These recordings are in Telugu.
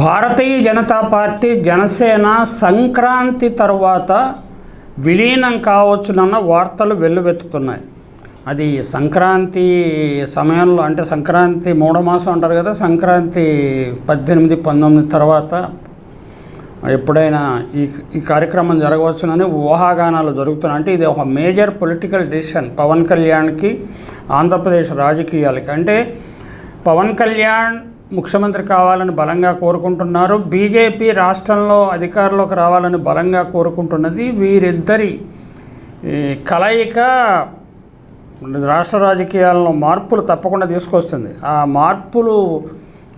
భారతీయ జనతా పార్టీ జనసేన సంక్రాంతి తర్వాత విలీనం కావచ్చునన్న వార్తలు వెల్లువెత్తుతున్నాయి. అది సంక్రాంతి సమయంలో అంటే సంక్రాంతి మూడో మాసం అంటారు కదా సంక్రాంతి పద్దెనిమిది పంతొమ్మిది తర్వాత ఎప్పుడైనా ఈ ఈ కార్యక్రమం జరగవచ్చునని ఊహాగానాలు జరుగుతున్నాయి. అంటే ఇది ఒక మేజర్ పొలిటికల్ డిసిషన్ పవన్ కళ్యాణ్కి ఆంధ్రప్రదేశ్ రాజకీయాలకి. అంటే పవన్ కళ్యాణ్ ముఖ్యమంత్రి కావాలని బలంగా కోరుకుంటున్నారు. బీజేపీ రాష్ట్రంలో అధికారంలోకి రావాలని బలంగా కోరుకుంటున్నది వీరిద్దరి ఈ కలయిక రాష్ట్ర రాజకీయాల్లో మార్పులు తప్పకుండా తీసుకొస్తుంది. ఆ మార్పులు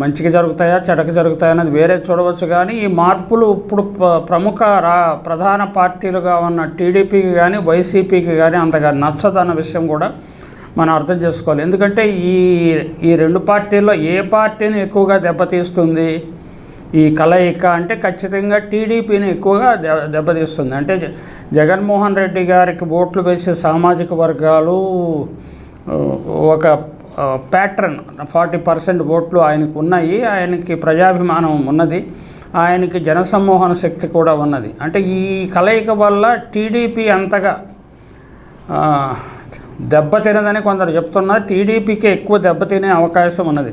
మంచిగా జరుగుతాయా చెడక జరుగుతాయా అనేది వేరే చూడవచ్చు కానీ ఈ మార్పులు ఇప్పుడు ప్రముఖ రా ప్రధాన పార్టీలుగా ఉన్న టీడీపీకి కానీ వైసీపీకి కానీ అంతగా నచ్చదన్న విషయం కూడా మనం అర్థం చేసుకోవాలి. ఎందుకంటే ఈ ఈ రెండు పార్టీల్లో ఏ పార్టీని ఎక్కువగా దెబ్బతీస్తుంది? ఈ కలయిక అంటే ఖచ్చితంగా టీడీపీని ఎక్కువగా దెబ్బతీస్తుంది. అంటే జ- జగన్మోహన్ రెడ్డి గారికి ఓట్లు వేసే సామాజిక వర్గాలు ఒక ప్యాటర్న్ ఫార్టీ పర్సెంట్ ఓట్లు ఆయనకు ఉన్నాయి. ఆయనకి ప్రజాభిమానం ఉన్నది. ఆయనకి జనసమ్మోహన శక్తి కూడా ఉన్నది. అంటే ఈ కలయిక వల్ల టీడీపీ అంతగా దెబ్బతినదని కొందరు చెప్తున్నారు. టీడీపీకి ఎక్కువ దెబ్బతినే అవకాశం ఉన్నది.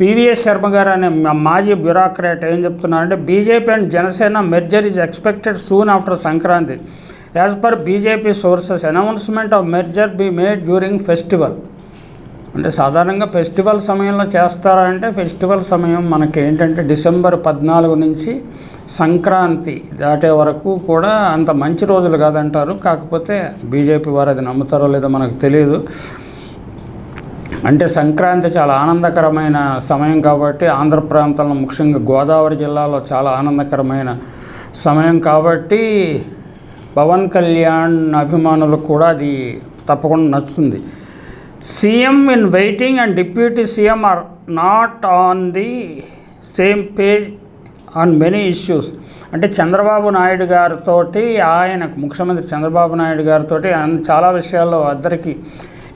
పివిఎస్ శర్మ గారు అనే మాజీ బ్యూరోక్రాట్ ఏం చెప్తున్నారంటే BJP and Janasena merger is expected soon after Sankranti. As per BJP sources announcement of merger be made during festival అంటే సాధారణంగా ఫెస్టివల్ సమయంలో చేస్తారా అంటే ఫెస్టివల్ సమయం మనకి ఏంటంటే డిసెంబర్ పద్నాలుగు నుంచి సంక్రాంతి దాటే వరకు కూడా అంత మంచి రోజులు కాదంటారు. కాకపోతే బీజేపీ వారు అది నమ్ముతారో లేదో మనకు తెలియదు అంటే సంక్రాంతి చాలా ఆనందకరమైన సమయం కాబట్టి ఆంధ్ర ప్రాంతంలో ముఖ్యంగా గోదావరి జిల్లాలో చాలా ఆనందకరమైన సమయం కాబట్టి పవన్ కళ్యాణ్ అభిమానులకు కూడా అది తప్పకుండా నచ్చుతుంది. CM in waiting and deputy CM are not on the same page on many issues. అంటే చంద్రబాబు నాయుడు గారితోటి ఆయనకు ముఖ్యమంత్రి చంద్రబాబు నాయుడు గారితో చాలా విషయాల్లో అందరికీ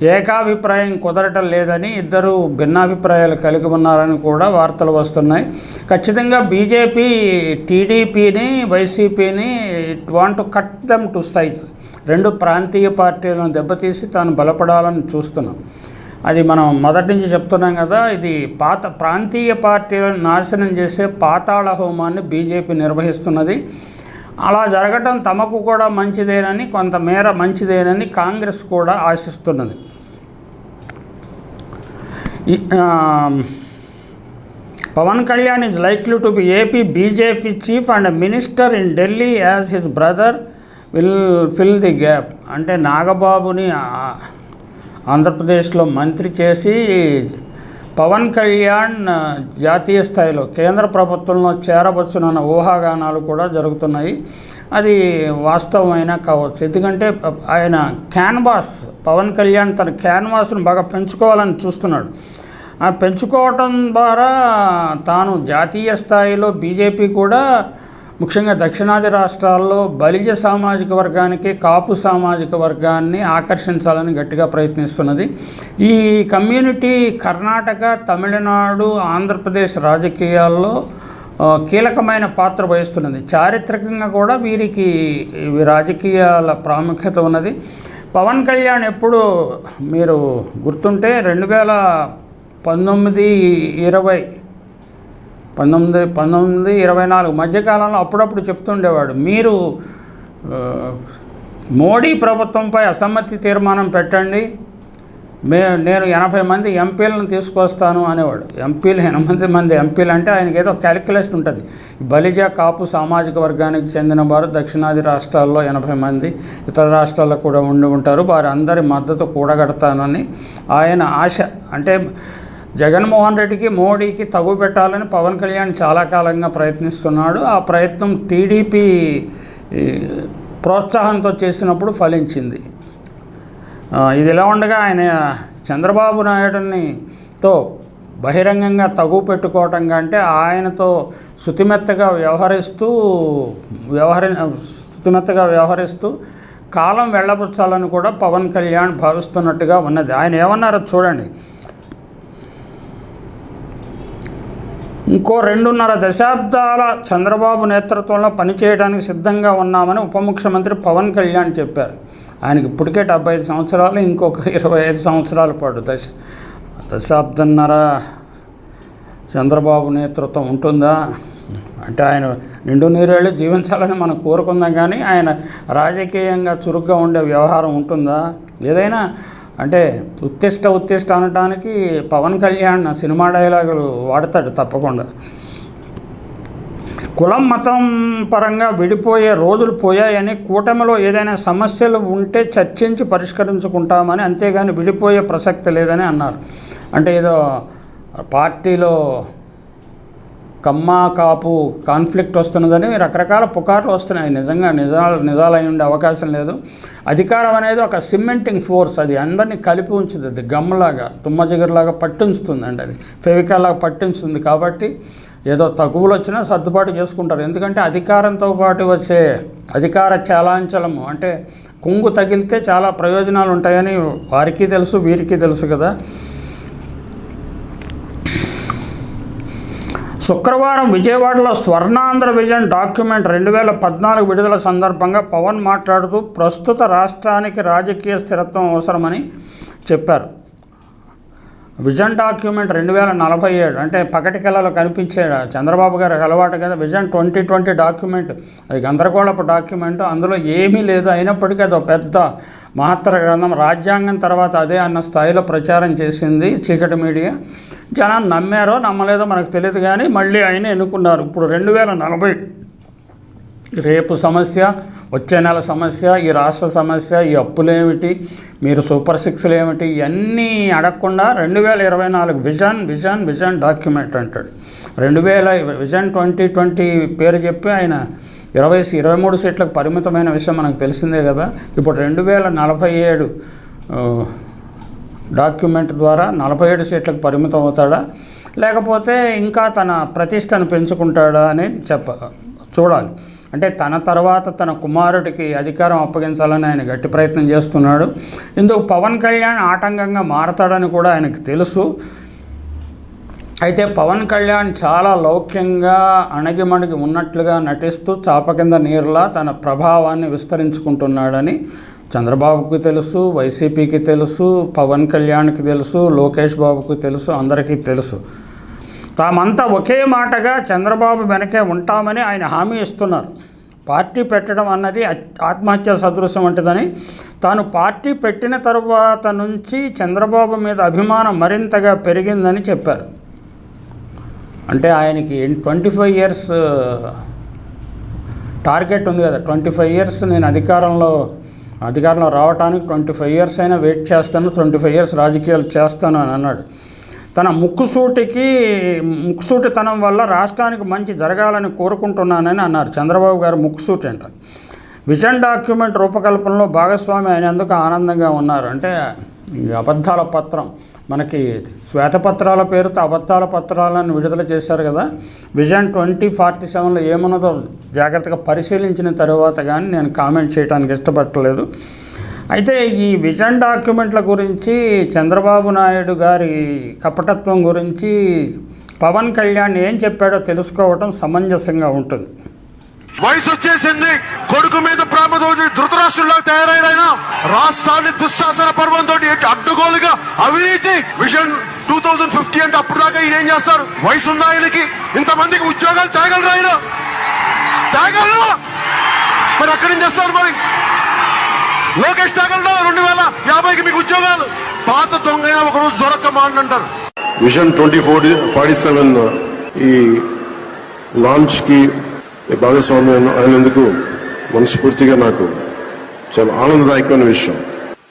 ఏకాభిప్రాయం కుదరటం లేదని ఇద్దరు భిన్నాభిప్రాయాలు కలిగి ఉన్నారని కూడా వార్తలు వస్తున్నాయి. ఖచ్చితంగా బీజేపీ టీడీపీని వైసీపీని want cut them to size రెండు ప్రాంతీయ పార్టీలను దెబ్బతీసి తాను బలపడాలని చూస్తున్నాం. అది మనం మొదటి నుంచి చెప్తున్నాం కదా ఇది పాత ప్రాంతీయ పార్టీలను నాశనం చేసే పాతాళ హోమాన్ని బీజేపీ నిర్వహిస్తున్నది. అలా జరగటం తమకు కూడా మంచిదేనని కొంతమేర మంచిదేనని కాంగ్రెస్ కూడా ఆశిస్తున్నది. Pawan Kalyan is likely to be AP BJP chief and minister in Delhi as his brother will fill the gap అంటే నాగబాబుని ఆంధ్రప్రదేశ్లో మంత్రి చేసి పవన్ కళ్యాణ్ జాతీయ స్థాయిలో కేంద్ర ప్రభుత్వంలో చేరవచ్చునన్న ఊహాగానాలు కూడా జరుగుతున్నాయి. అది వాస్తవమైనా కావచ్చు. ఎందుకంటే ఆయన క్యాన్వాస్ పవన్ కళ్యాణ్ తన క్యాన్వాస్ను బాగా పెంచుకోవాలని చూస్తున్నాడు. ఆ పెంచుకోవటం ద్వారా తాను జాతీయ స్థాయిలో బీజేపీ కూడా ముఖ్యంగా దక్షిణాది రాష్ట్రాల్లో బలిజ సామాజిక వర్గానికి కాపు సామాజిక వర్గాన్ని ఆకర్షించాలని గట్టిగా ప్రయత్నిస్తున్నది. ఈ కమ్యూనిటీ కర్ణాటక తమిళనాడు ఆంధ్రప్రదేశ్ రాజకీయాల్లో కీలకమైన పాత్ర వహిస్తున్నది. చారిత్రకంగా కూడా వీరికి రాజకీయాల ప్రాముఖ్యత ఉన్నది. పవన్ కళ్యాణ్ ఎప్పుడు మీరు గుర్తుంటే రెండు వేల పంతొమ్మిది ఇరవై పంతొమ్మిది పంతొమ్మిది ఇరవై నాలుగు మధ్యకాలంలో అప్పుడప్పుడు చెప్తుండేవాడు మీరు మోడీ ప్రభుత్వంపై అసమ్మతి తీర్మానం పెట్టండి మే నేను ఎనభై మంది ఎంపీలను తీసుకొస్తాను అనేవాడు. ఎంపీలు ఎనభై మంది ఎంపీలు అంటే ఆయనకి ఏదో క్యాలిక్యులేషన్ ఉంటుంది. బలిజ కాపు సామాజిక వర్గానికి చెందిన వారు దక్షిణాది రాష్ట్రాల్లో ఎనభై మంది ఇతర రాష్ట్రాల్లో కూడా ఉండి ఉంటారు. వారందరి అందరి మద్దతు కూడగడతానని ఆయన ఆశ అంటే జగన్మోహన్ రెడ్డికి మోడీకి తగు పెట్టాలని పవన్ కళ్యాణ్ చాలా కాలంగా ప్రయత్నిస్తున్నాడు. ఆ ప్రయత్నం టీడీపీ ప్రోత్సాహంతో చేసినప్పుడు ఫలించింది. ఇది ఇలా ఉండగా ఆయన చంద్రబాబు నాయుడుని తో బహిరంగంగా తగు పెట్టుకోవటం కంటే ఆయనతో శుతిమెత్తగా వ్యవహరిస్తూ వ్యవహరి శుతిమెత్తగా వ్యవహరిస్తూ కాలం వెళ్ళబుచ్చాలని కూడా పవన్ కళ్యాణ్ భావిస్తున్నట్టుగా ఉన్నది. ఆయన ఏమన్నారో చూడండి. ఇంకో రెండున్నర దశాబ్దాల చంద్రబాబు నేతృత్వంలో పనిచేయడానికి సిద్ధంగా ఉన్నామని ఉప ముఖ్యమంత్రి పవన్ కళ్యాణ్ చెప్పారు. ఆయనకి ఇప్పటికే డెబ్బై ఐదు సంవత్సరాలు ఇంకొక ఇరవై ఐదు సంవత్సరాల పాటు దశ దశాబ్దన్నర చంద్రబాబు నేతృత్వం ఉంటుందా? అంటే ఆయన నిండు నీరేళ్ళు జీవించాలని మనం కోరుకుందాం కానీ ఆయన రాజకీయంగా చురుగ్గా ఉండే వ్యవహారం ఉంటుందా? ఏదైనా అంటే ఉత్తిష్ట ఉత్తిష్ట అనటానికి పవన్ కళ్యాణ్ సినిమా డైలాగులు వాడతాడు తప్పకుండా. కులం మతం పరంగా విడిపోయే రోజులు పోయాయని కూటమిలో ఏదైనా సమస్యలు ఉంటే చర్చించి పరిష్కరించుకుంటామని అంతేగాని విడిపోయే ప్రసక్తి లేదని అన్నారు. అంటే ఏదో పార్టీలో కమ్మ కాపు కాన్ఫ్లిక్ట్ వస్తున్నదని రకరకాల పుకార్లు వస్తున్నాయి. నిజంగా నిజాలు నిజాలై ఉండే అవకాశం లేదు. అధికారం అనేది ఒక సిమెంటింగ్ ఫోర్స్ అది. అందరినీ కలిపి ఉంచుతుంది. అది గమ్లాగా తుమ్మజిగర్లాగా పట్టించుతుంది అండి అది. ఫెవికాల్లాగా పట్టించుతుంది కాబట్టి ఏదో తగువులు వచ్చినా సర్దుబాటు చేసుకుంటారు. ఎందుకంటే అధికారంతో పాటు వచ్చే అధికార చలాంచలము అంటే కొంగు తగిలితే చాలా ప్రయోజనాలు ఉంటాయని వారికి తెలుసు వీరికి తెలుసు కదా. శుక్రవారం విజయవాడలో స్వర్ణాంధ్ర విజన్ డాక్యుమెంట్ రెండు వేల పద్నాలుగు విడుదల సందర్భంగా పవన్ మాట్లాడుతూ ప్రస్తుత రాష్ట్రానికి రాజకీయ స్థిరత్వం అవసరమని చెప్పారు. విజన్ డాక్యుమెంట్ రెండు వేల నలభై ఏడు అంటే పకటి కళలో కనిపించే చంద్రబాబు గారికి అలవాటు కదా. విజన్ ట్వంటీ ట్వంటీ డాక్యుమెంట్ అది గందరగోళపు డాక్యుమెంట్. అందులో ఏమీ లేదు. అయినప్పటికీ అది ఒక పెద్ద మహత్తర గ్రంథం. రాజ్యాంగం తర్వాత అదే అన్న స్థాయిలో ప్రచారం చేసింది చీకటి మీడియా. జనం నమ్మారో నమ్మలేదో మనకు తెలియదు కానీ మళ్ళీ ఆయన ఎన్నుకున్నారు. ఇప్పుడు రెండు వేల నలభై రేపు సమస్య వచ్చే నెల సమస్య ఈ రాష్ట్ర సమస్య ఈ అప్పులేమిటి మీరు సూపర్ సిక్స్లు ఏమిటి ఇవన్నీ అడగకుండా రెండు వేల ఇరవై నాలుగు విజన్ విజన్ విజన్ డాక్యుమెంట్ అంటాడు. రెండు వేల విజన్ ట్వంటీ ట్వంటీ పేరు చెప్పి ఆయన ఇరవై ఇరవై మూడు సీట్లకు పరిమితమైన విషయం మనకు తెలిసిందే కదా. ఇప్పుడు రెండు వేల నలభై ఏడు డాక్యుమెంట్ ద్వారా నలభై ఏడు సీట్లకు పరిమితం అవుతాడా లేకపోతే ఇంకా తన ప్రతిష్టను పెంచుకుంటాడా అనేది చెప్ప చూడాలి. అంటే తన తర్వాత తన కుమారుడికి అధికారం అప్పగించాలని ఆయన గట్టి ప్రయత్నం చేస్తున్నాడు. ఇందుకు పవన్ కళ్యాణ్ ఆటంకంగా మారతాడని కూడా ఆయనకు తెలుసు. అయితే పవన్ కళ్యాణ్ చాలా లౌక్యంగా అణగిమణిగి ఉన్నట్లుగా నటిస్తూ చాప కింద నీరులా తన ప్రభావాన్ని విస్తరించుకుంటున్నాడని చంద్రబాబుకి తెలుసు వైసీపీకి తెలుసు పవన్ కళ్యాణ్కి తెలుసు లోకేష్ బాబుకి తెలుసు అందరికీ తెలుసు. తామంతా ఒకే మాటగా చంద్రబాబు వెనకే ఉంటామని ఆయన హామీ ఇస్తున్నారు. పార్టీ పెట్టడం అన్నది ఆత్మహత్య సదృశ్యం వంటిదని. తాను పార్టీ పెట్టిన తర్వాత నుంచి చంద్రబాబు మీద అభిమానం మరింతగా పెరిగిందని చెప్పారు. అంటే ఆయనకి ట్వంటీ ఫైవ్ ఇయర్స్ టార్గెట్ ఉంది కదా. ట్వంటీ ఫైవ్ ఇయర్స్ నేను అధికారంలో అధికారంలో రావడానికి ట్వంటీ ఫైవ్ ఇయర్స్ అయినా వెయిట్ చేస్తాను ట్వంటీ ఫైవ్ ఇయర్స్ రాజకీయాలు చేస్తాను అని అన్నాడు. తన ముక్కుసూటికి ముక్కుసూటితనం వల్ల రాష్ట్రానికి మంచి జరగాలని కోరుకుంటున్నానని అన్నారు. చంద్రబాబు గారు ముక్కుసూటి అంట. విజన్ డాక్యుమెంట్ రూపకల్పనలో భాగస్వామి అయినందుకు ఆనందంగా ఉన్నారు. అంటే ఈ అబద్ధాల పత్రం మనకి శ్వేతపత్రాల పేరుతో అబద్ధాల పత్రాలను విడుదల చేశారు కదా. విజన్ ట్వంటీ ఫార్టీ సెవెన్లో ఏమున్నదో జాగ్రత్తగా పరిశీలించిన తర్వాత కానీ నేను కామెంట్ చేయడానికి ఇష్టపడలేదు అయితే ఈ విజన్ డాక్యుమెంట్ల గురించి చంద్రబాబు నాయుడు గారి కపటత్వం గురించి పవన్ కళ్యాణ్ ఏం చెప్పాడో తెలుసుకోవటం సమంజసంగా ఉంటుంది. వయసు వచ్చేసింది కొడుకు మీద ప్రేమతో ధృతరాష్ట్రంలో తయారైన రాష్ట్రాన్ని దుశ్శాసన పర్వంతో అడ్డుగోలుగా అవినీతి. విజన్ టూ థౌజండ్ ఫిఫ్టీ అంటే అప్పుడు దాకా ఈయన ఏం చేస్తారు? వయసు ఉందా ఆయనకి ఇంతమందికి ఉద్యోగాలు తేగలరా ఆయన తేగలరు? మరి అక్కడి నుంచి చేస్తారు మరి? లోకేష్ తగలరా రెండు వేల యాభైకి మీకు ఉద్యోగాలు. పాత దొంగ అయినా ఒక రోజు దొరక్క అంటారు. Vision twenty four forty seven ఈ లాంచ్కి భాగస్వామ్యం అయినందుకు మనస్ఫూర్తిగా నాకు చాలా ఆనందదాయకమైన విషయం.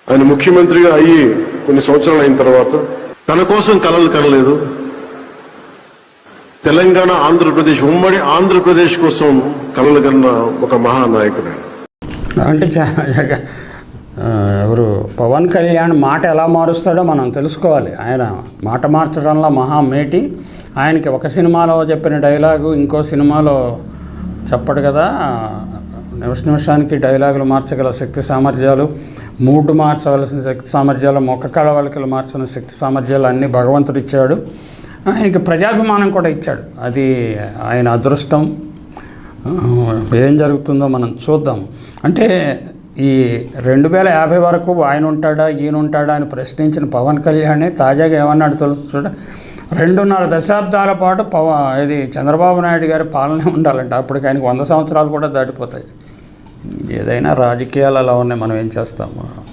ఆయన ముఖ్యమంత్రిగా అయ్యి కొన్ని సంవత్సరాలు అయిన తర్వాత తన కోసం కలలు కనలేదు. తెలంగాణ ఆంధ్రప్రదేశ్ ఉమ్మడి ఆంధ్రప్రదేశ్ కోసం కలలు కన్న ఒక మహానాయకుడు. అంటే ఎవరు? పవన్ కళ్యాణ్ మాట ఎలా మారుస్తాడో మనం తెలుసుకోవాలి. ఆయన మాట మార్చడంలో మహామేటి ఆయనకి ఒక సినిమాలో చెప్పిన డైలాగు ఇంకో సినిమాలో చెప్పడు కదా. నిమిష నిమిషానికి డైలాగులు మార్చగల శక్తి సామర్థ్యాలు మూడ్ మార్చవలసిన శక్తి సామర్థ్యాలు మొక్క కళవలికలు మార్చిన శక్తి సామర్థ్యాలు అన్నీ భగవంతుడు ఇచ్చాడు. ఆయనకి ప్రజాభిమానం కూడా ఇచ్చాడు. అది ఆయన అదృష్టం. ఏం జరుగుతుందో మనం చూద్దాం. అంటే ఈ రెండు వేల యాభై వరకు ఆయన ఉంటాడా ఈయన ఉంటాడా అని ప్రశ్నించిన పవన్ కళ్యాణ్ తాజాగా ఏమన్నాడు తెలుసు రెండున్నర దశాబ్దాల పాటు పవ ఇది చంద్రబాబు నాయుడు గారి పాలనే ఉండాలంట. అప్పటికి ఆయనకు వంద సంవత్సరాలు కూడా దాటిపోతాయి. ఏదైనా రాజకీయాలు అలా ఉన్నాయి మనం ఏం చేస్తాము?